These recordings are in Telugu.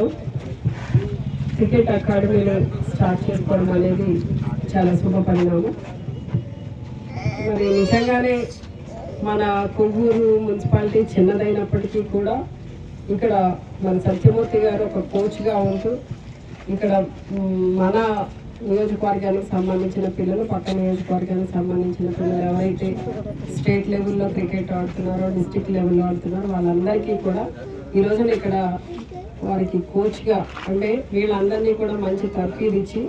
పట్టణంలో క్రికెట్ అకాడమీలో స్టార్ట్ చేసుకోవడం అనేది చాలా శుభ పరిణామం. మరి నిజంగానే మన కొవ్వూరు మున్సిపాలిటీ చిన్నదైనప్పటికీ కూడా ఇక్కడ మన సత్యమూర్తి గారు ఒక కోచ్గా ఉంటూ ఇక్కడ మన నియోజకవర్గానికి సంబంధించిన పిల్లలు పక్క నియోజకవర్గానికి సంబంధించిన పిల్లలు ఎవరైతే స్టేట్ లెవెల్లో క్రికెట్ ఆడుతున్నారో డిస్టిక్ లెవెల్లో ఆడుతున్నారో వాళ్ళందరికీ కూడా ఈ రోజున ఇక్కడ వారికి కోచ్గా అంటే వీళ్ళందరినీ కూడా మంచి తర్ఫీదు ఇచ్చి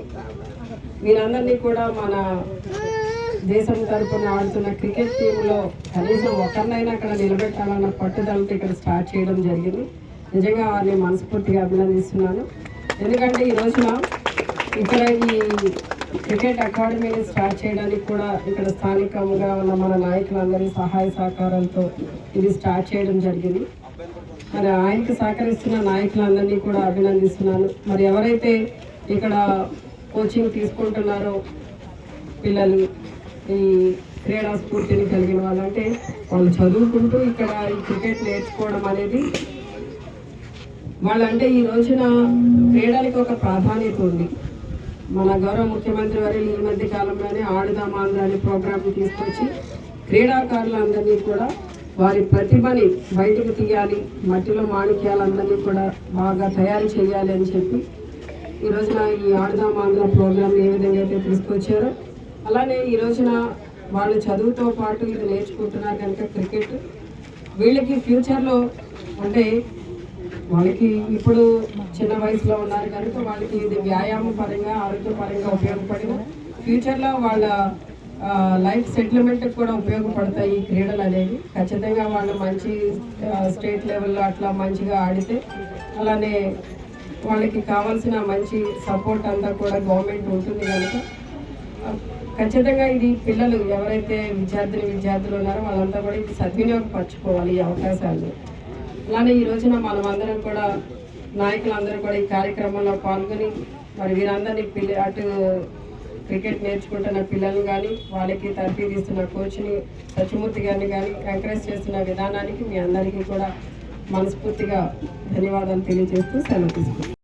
వీరందరినీ కూడా మన దేశం తరఫున ఆడుతున్న క్రికెట్ టీంలో కనీసం ఒకరినైనా అక్కడ నిలబెట్టాలన్న పట్టుదలతో ఇక్కడ స్టార్ట్ చేయడం జరిగింది. నిజంగా వారిని మనస్ఫూర్తిగా అభినందిస్తున్నాను. ఎందుకంటే ఈ రోజున ఇక్కడ ఈ క్రికెట్ అకాడమీని స్టార్ట్ చేయడానికి కూడా ఇక్కడ స్థానికంగా ఉన్న మన నాయకులందరి సహాయ సహకారాలతో ఇది స్టార్ట్ చేయడం జరిగింది. మరి ఆయనకు సహకరిస్తున్న నాయకులందరినీ కూడా అభినందిస్తున్నాను. మరి ఎవరైతే ఇక్కడ కోచింగ్ తీసుకుంటున్నారో పిల్లలు ఈ క్రీడా స్ఫూర్తిని కలిగిన వాళ్ళు అంటే వాళ్ళు చదువుకుంటూ ఇక్కడ ఈ క్రికెట్ నేర్చుకోవడం అనేది వాళ్ళంటే ఈ రోజున క్రీడలకి ఒక ప్రాధాన్యత ఉంది. మన గౌరవ ముఖ్యమంత్రి వారి ఈ మధ్య కాలంలోనే ఆడుదాం ఆంధ్ర అనే ప్రోగ్రామ్ తీసుకొచ్చి క్రీడాకారులందరినీ కూడా వారి ప్రతిభని బయటకు తీయాలి మట్టిలో మాణిక్యాలందరినీ కూడా బాగా తయారు చేయాలి అని చెప్పి ఈ రోజున ఈ ఆడదాం ఆంధ్ర ప్రోగ్రామ్ ఏ విధంగా అయితే తీసుకొచ్చారో అలానే ఈ రోజున వాళ్ళు చదువుతో పాటు ఇది నేర్చుకుంటున్నారు కనుక క్రికెట్ వీళ్ళకి ఫ్యూచర్లో అంటే వాళ్ళకి ఇప్పుడు చిన్న వయసులో ఉన్నారు కనుక వాళ్ళకి ఇది వ్యాయామ పరంగా ఆరోగ్య పరంగా ఉపయోగపడిన ఫ్యూచర్లో వాళ్ళ లైఫ్ సెటిల్మెంట్ కూడా ఉపయోగపడతాయి ఈ క్రీడలు అనేవి. ఖచ్చితంగా వాళ్ళు మంచి స్టేట్ లెవెల్లో అట్లా మంచిగా ఆడితే అలానే వాళ్ళకి కావాల్సిన మంచి సపోర్ట్ అంతా కూడా గవర్నమెంట్ ఉంటుంది కనుక. ఖచ్చితంగా ఇది పిల్లలు ఎవరైతే విద్యార్థులు విద్యార్థులు ఉన్నారో వాళ్ళంతా కూడా ఇది సద్వినియోగపరచుకోవాలి ఈ అవకాశాలు అలానే ఈ రోజున మనమందరం కూడా నాయకులందరూ కూడా ఈ కార్యక్రమంలో పాల్గొని మరి వీరందరినీ పిల్ల అటు క్రికెట్ నేర్చుకుంటున్న పిల్లలు కానీ వాళ్ళకి తర్ఫీదు ఇస్తున్న కోచ్ని సత్యమూర్తి గారిని కానీ ఎంకరేజ్ చేస్తున్న విధానానికి మీ అందరికీ కూడా మనస్ఫూర్తిగా ధన్యవాదాలు తెలియజేస్తూ సెలవు తీసుకుంటాను